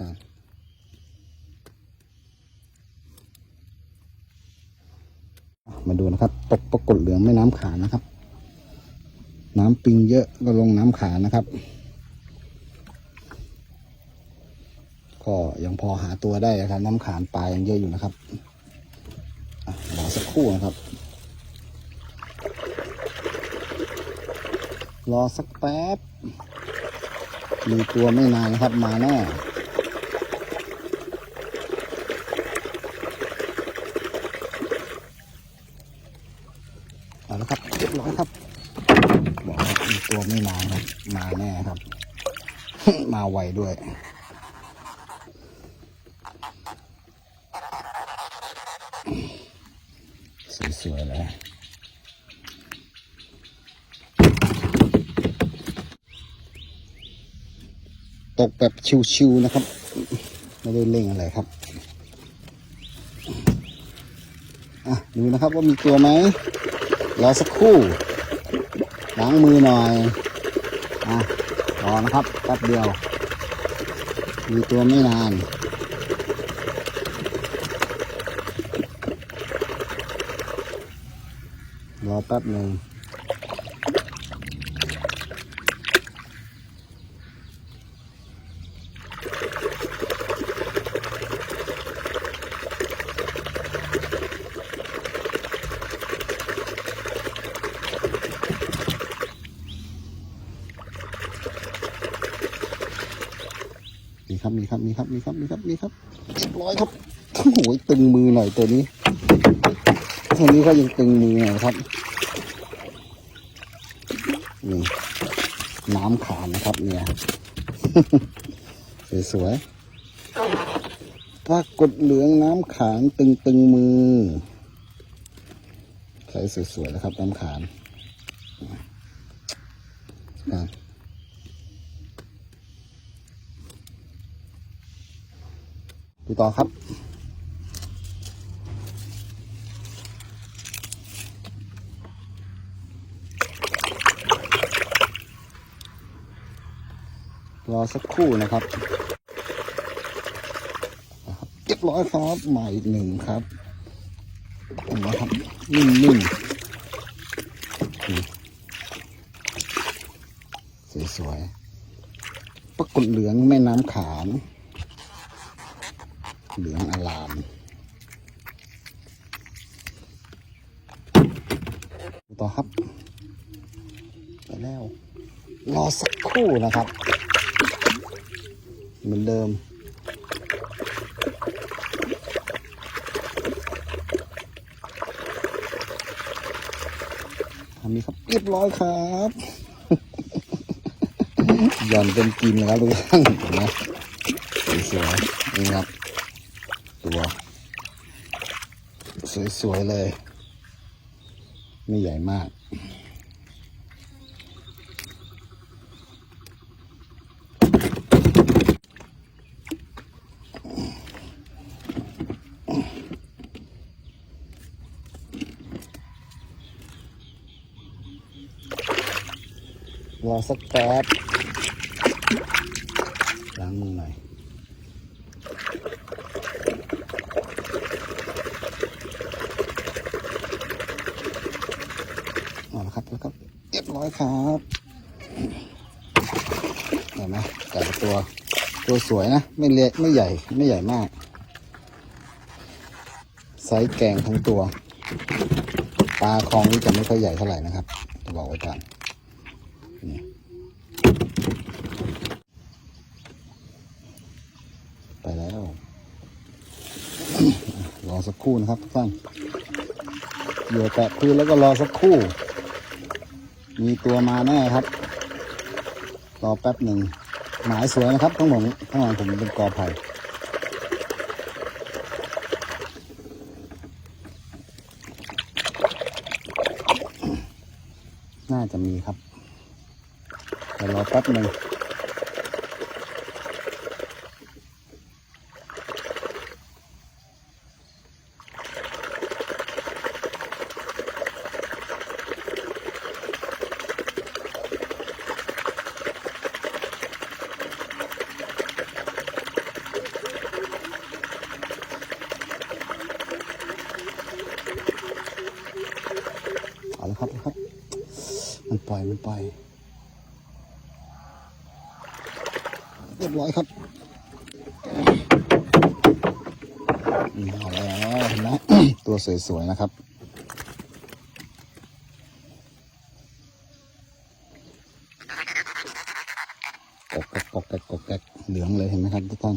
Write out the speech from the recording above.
ครับมาดูนะครับ ตกปรากฏเหลืองแม่น้ำขานะครับ น้ำปิงเยอะก็ลงน้ำขานะครับ ก็ยังพอหาตัวได้นะครับ น้ำขานปลายังเยอะอยู่นะครับรอสักครู่นะครับ รอสักแป๊บมีตัวไม่นานนะครับมาแน่ เอาละครับเรียบร้อยครับ บอกมีตัวไม่นาครับ มาแน่ครับ มาไวด้วยสวยๆเลยตกแบบชิวๆนะครับ ไม่ได้เร่งอะไรครับ อะ ดูนะครับว่ามีตัวไหม รอสักครู่ล้างมือหน่อยอะรอนะครับแป๊บเดียว มีตัวไม่นานรอแป๊บหนึ่ง มีครับมีครับมีครับมีครับมีครับมีครับเรียบร้อยครับโอ้โหตึงมือหน่อยตัวนี้ตัวนี้ก็ยังตึงมือหน่อยครับนี่น้ำขานนะครับ เนี่ยสวยๆปรากฏเหลืองน้ำขานตึงตึงมือใส่สวยๆนะครับน้ำขานครับ ดูต่อครับ รอสักครู่นะครับเรียบร้อยครับใหม่อีกหนึ่งครับเห็นะครับนิ่มๆสวยๆปรากฏเหลืองแม่น้ำขาม เหลืองอลามดูต่อครับ ไปแล้ว รอสักครู่นะครับ เหมือนเดิมทำนี้ครับ เรียบร้อยครับหย่อนเป็นกินแล้วทุกท่านเห็นไหมสวยๆนี่ครับ ตัว สวย ๆ เลย ไม่ใหญ่มาก รอสักแป๊บล้างมือหน่อย เอาละครับแล้วครับเร้อยครับเห็นไหมแต่ละตัวตัวสวยนะ ไม่เล็กไม่ใหญ่ไม่ใหญ่มาก ไซส์แกงทั้งตัว ปลาคลองนี้จะไม่ค่อยใหญ่เท่าไหร่นะครับ จะบอกไว้ก่อนนี่ไปแล้วรอสักครู่นะครับทุกท่านเหยื่อแตะพื้นแล้วก็รอสักครู่ มีตัวมาแน่ครับ รอแป๊บหนึ่ง หมายสวยนะครับข้างหมดทั้งหมดผมเป็นกอไผ่น่าจะมีครับเดี๋ยวรอแป๊บหนึ่ง มันปล่อยมันปล่อยเรียบร้อยครับเอาแล้วเห็นไหมตัวสวยๆนะครับกกแกกกกแกกกอกแกกเหลืองเลยเห็นไหมครับทุกท่าน